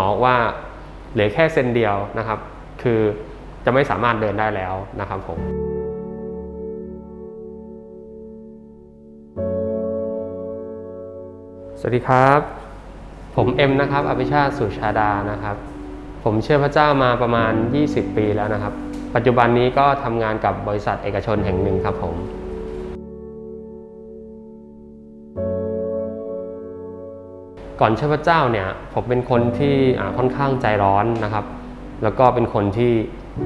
หมอว่าเหลือแค่เซนเดียวนะครับ คือจะไม่สามารถเดินได้แล้วนะครับผมสวัสดีครับ ผมเอ็มนะครับอภิชาติสุชาดานะครับ ผมเชื่อพระเจ้ามาประมาณ 20 ปีแล้วนะครับ ปัจจุบันนี้ก็ทำงานกับบริษัทเอกชนแห่งหนึ่งครับผม ก่อนเชื่อพระเจ้าเนี่ยผมเป็นคนที่ค่อนข้างใจร้อนนะครับ แล้วก็เป็นคนที่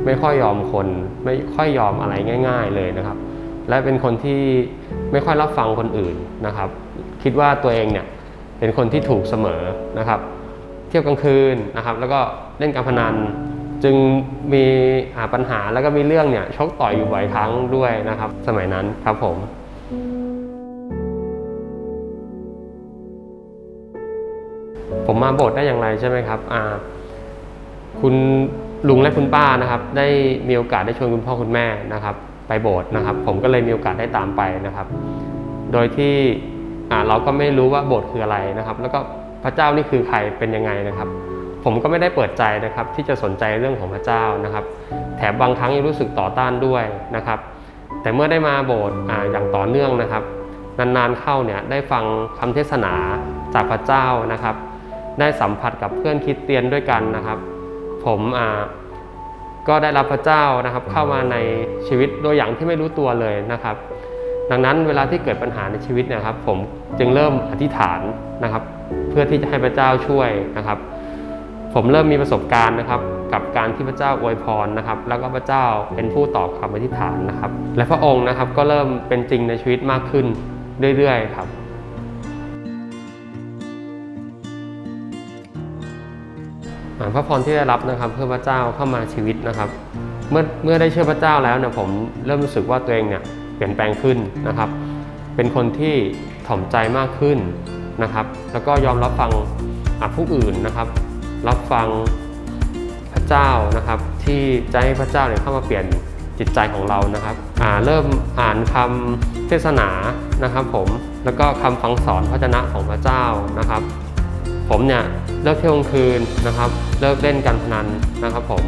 ไม่ค่อยยอมคนไม่ค่อยยอมอะไรง่าย ๆเลยนะครับ และเป็นคนที่ไม่ค่อยรับฟังคนอื่นนะครับ คิดว่าตัวเองเนี่ยเป็นคนที่ถูกเสมอนะครับ เที่ยวกลางคืนนะครับ แล้วก็เล่นการพนันจึงมีปัญหาแล้วก็มีเรื่องเนี่ยชกต่อยอยู่บ่อยครั้งด้วยนะครับ สมัยนั้นครับผม ผมมาโบสถ์ได้อย่างไรใช่ไหมครับคุณลุงและคุณป้านะครับ ได้มีโอกาสได้ชวนคุณพ่อคุณแม่นะครับ ไปโบสถ์นะครับ ผมก็เลยมีโอกาสได้ตามไปนะครับ โดยที่เราก็ไม่รู้ว่าโบสถ์คืออะไรนะครับ แล้วก็พระเจ้านี่คือใครเป็นยังไงนะครับ ผมก็ไม่ได้เปิดใจนะครับ ที่จะสนใจเรื่องของพระเจ้านะครับ แถมบางครั้งยังรู้สึกต่อต้านด้วยนะครับ แต่เมื่อได้มาโบสถ์อ่าอย่างต่อเนื่องนะครับ นานๆเข้าเนี่ยได้ฟังคำเทศนาจากพระเจ้านะครับ ได้สัมผัสกับเพื่อนคิดเตียนด้วยกันนะครับ ผมอ่าก็ได้รับพระเจ้านะครับ เข้ามาในชีวิตโดยอย่างที่ไม่รู้ตัวเลยนะครับ ดังนั้นเวลาที่เกิดปัญหาในชีวิตนะครับ ผมจึงเริ่มอธิษฐานนะครับ เพื่อที่จะให้พระเจ้าช่วยนะครับ ผมเริ่มมีประสบการณ์นะครับ กับการที่พระเจ้าอวยพรนะครับ แล้วก็พระเจ้าเป็นผู้ตอบคำอธิษฐานนะครับ และพระองค์นะครับก็เริ่มเป็นจริงในชีวิตมากขึ้นเรื่อยๆ ครับ พระพรที่ได้รับนะครับเพื่อพระเจ้าเข้ามาชีวิตนะครับ เมื่อเมื่อได้เชื่อพระเจ้าแล้วเนี่ยผมเริ่มรู้สึกว่าตัวเองเนี่ยเปลี่ยนแปลงขึ้นนะครับ เป็นคนที่ถ่อมใจมากขึ้นนะครับ แล้วก็ยอมรับฟังผู้อื่นนะครับ รับฟังพระเจ้านะครับ ที่จะให้พระเจ้าเนี่ยเข้ามาเปลี่ยนจิตใจของเรานะครับอ่าเริ่มอ่านคำเทศนานะครับ ผมแล้วก็คำฟังสอนพระชนะของพระเจ้านะครับ ผมเนี่ยเลิกเที่ยวกลางคืนนะครับ เลิกเล่นการพนันนะครับผม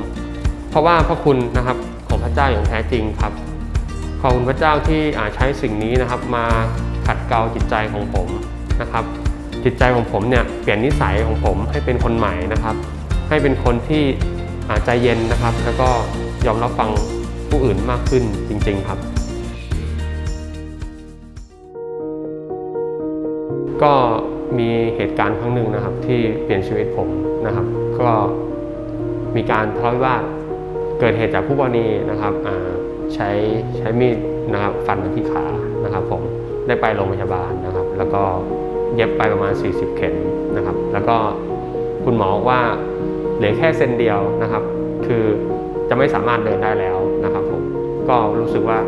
เพราะว่าพระคุณนะครับของพระเจ้าอย่างแท้จริงครับขอบคุณพระเจ้าที่ใช้สิ่งนี้นะครับ มาขัดเกลาจิตใจของผมนะครับ จิตใจของผมเนี่ยเปลี่ยนนิสัยของผมให้เป็นคนใหม่นะครับ ให้เป็นคนที่ใจเย็นนะครับ แล้วก็ยอมรับฟังผู้อื่นมากขึ้นจริง ๆครับ ก็ มีเหตุการณ์ครั้งหนึ่งนะครับ ที่เปลี่ยนชีวิตผมนะครับ ก็มีการทะเลาะวิวาทเกิดเหตุจากผู้กรณีนะครับใช้ใช้มีดนะครับฟันที่ขานะครับ ผมได้ไปโรงพยาบาลนะครับ แล้วก็เย็บไปประมาณ 40 เข็มนะครับ แล้วก็คุณหมอว่าเหลือแค่เซนเดียวนะครับ คือจะไม่สามารถเดินได้แล้วนะครับผมก็รู้สึกว่า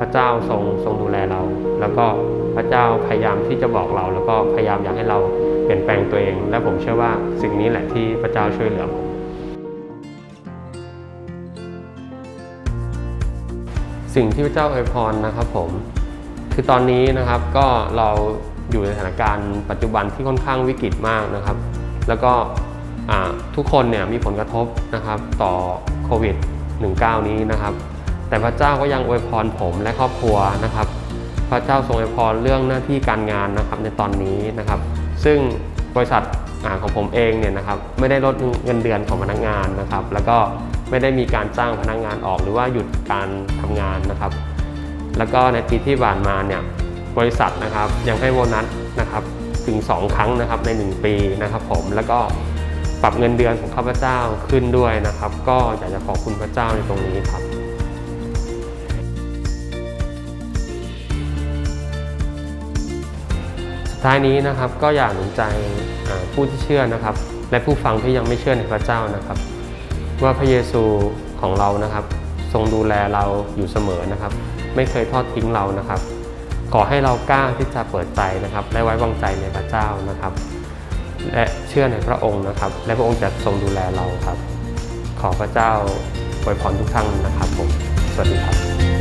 พระเจ้าทรงทรงดูแลเรา แล้วก็พระเจ้าพยายามที่จะบอกเรา แล้วก็พยายามอยากให้เราเปลี่ยนแปลงตัวเอง และผมเชื่อว่าสิ่งนี้แหละที่พระเจ้าช่วยเหลือผมสิ่งที่พระเจ้าอวยพรนะครับผมคือตอนนี้นะครับก็เราอยู่ในสถานการณ์ปัจจุบันที่ค่อนข้างวิกฤตมากนะครับ แล้วก็ทุกคนเนี่ยมีผลกระทบนะครับต่อโควิด -19 นี้นะครับ แต่พระเจ้าก็ยังอวยพรผมและครอบครัวนะครับ พระเจ้าทรงอวยพรเรื่องหน้าที่การงานนะครับในตอนนี้นะครับ ซึ่งบริษัทของผมเองเนี่ยนะครับไม่ได้ลดเงินเดือนของพนักงานนะครับ แล้วก็ไม่ได้มีการจ้างพนักงานออกหรือว่าหยุดการทำงานนะครับ แล้วก็ในปีที่ผ่านมาเนี่ยบริษัทนะครับยังให้โบนัสนะครับถึง 2 ครั้งนะครับใน 1 ปีนะครับ ผมแล้วก็ปรับเงินเดือนของข้าพเจ้าขึ้นด้วยนะครับ ก็อยากจะขอบคุณพระเจ้าในตรงนี้ครับ ท้ายนี้นะครับก็อยากหนุนใจผู้ที่เชื่อนะครับ และผู้ฟังที่ยังไม่เชื่อในพระเจ้านะครับ ว่าพระเยซูของเรานะครับ ทรงดูแลเราอยู่เสมอนะครับ ไม่เคยทอดทิ้งเรานะครับ ขอให้เรากล้าที่จะเปิดใจนะครับและไว้วางใจในพระเจ้านะครับ และเชื่อในพระองค์นะครับ และพระองค์จะทรงดูแลเราครับ ขอพระเจ้าอวยพรทุกท่านนะครับผมสวัสดีครับ